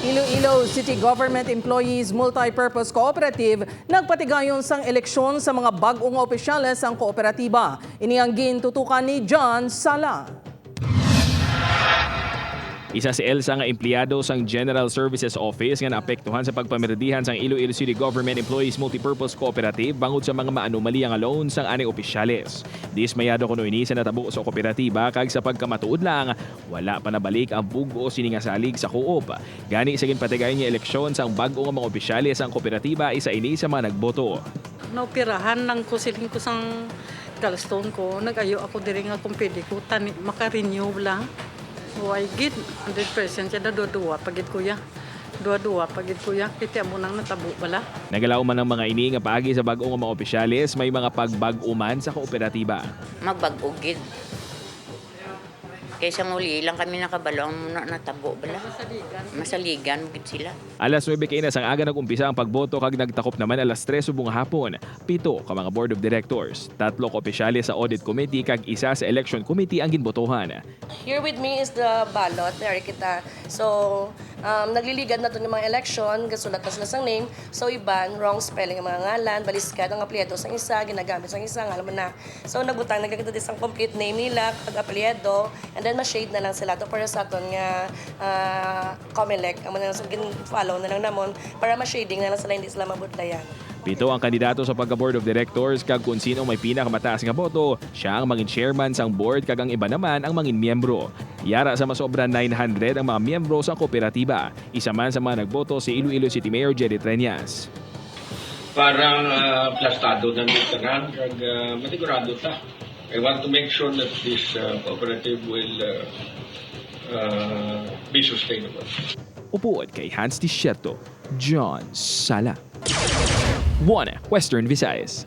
Iloilo City Government Employees Multipurpose Cooperative nagpatigayon sang eleksyon sa mga bagong opisyales ang kooperatiba. Inianggin tutukan ni John Sala. Isa si Elsa nga empleyado sang General Services Office nga naapektuhan sa pagpamirdihan sang Iloilo City Government Employees Multipurpose Cooperative bangod sa mga maanomali nga loans sang ani opisyales. Dismayado kuno ini sa natabo sa kooperatiba kag sa pagkamatuod lang wala pa nabalik ang bugo sini nga salig sa co-op. Gani sa ginpatigayon nga eleksyon sang bag-o nga mga opisyales ang kooperatiba isa ini sa mga nagboto. naoperahan lang ko siling ko sang gallstone ko. Nag-ayo ako diri nga kung pwede ko tani, maka-renew lang. I get 100% siya na dua-dua pagit kuya. Dua-dua pagit kuya. Kita mo nang natabo bala. Nagalaw man ang mga ini nga paagi sa bag-o nga mga opisyales may mga pagbag-uman sa kooperatiba. magbag-ugid. Kaysa muli lang kami nakabalo ang muna natabo bala. Masaligan gid sila. Alas 9 kainas ang aga nag-umpisa ang pagboto kag nagtakop naman alas 3 subong hapon. Pito ka mga board of directors, tatlo ka opisyales sa audit committee kag isa sa election committee ang ginbotohan. Here with me is the ballot. Dari kita. So, um, nagliligan na to ng mga election. Gasulat na sila sang name. So, iban, wrong spelling ang mga ngalan. Baliskad ang apelyido sa isa. Ginagamit sa isa. Alam mo na. So, nagbutang. Nagkakita din ang complete name nila. Pag apelyido. And then, ma-shade na lang sila. To para sa aton nga uh, Comelec. Ang mga follow na lang namon. Para ma-shading na lang sila. Hindi sila mabutlayan. Pito ang kandidato sa pagka-board of directors kag kung sino may pinakamataas nga boto, siya ang mangin chairman sang board kag ang iba naman ang mangin miyembro. Yara sa masobra 900 ang mga miyembro sa kooperatiba. Isa man sa mga nagboto si Iloilo City Mayor Jerry Treñas. parang uh, plastado ng literal kag uh, matigurado ta. I want to make sure that this uh, cooperative will uh, uh, be sustainable. Upuod kay Hans Tisieto, John Sala. 1. Western Visayas.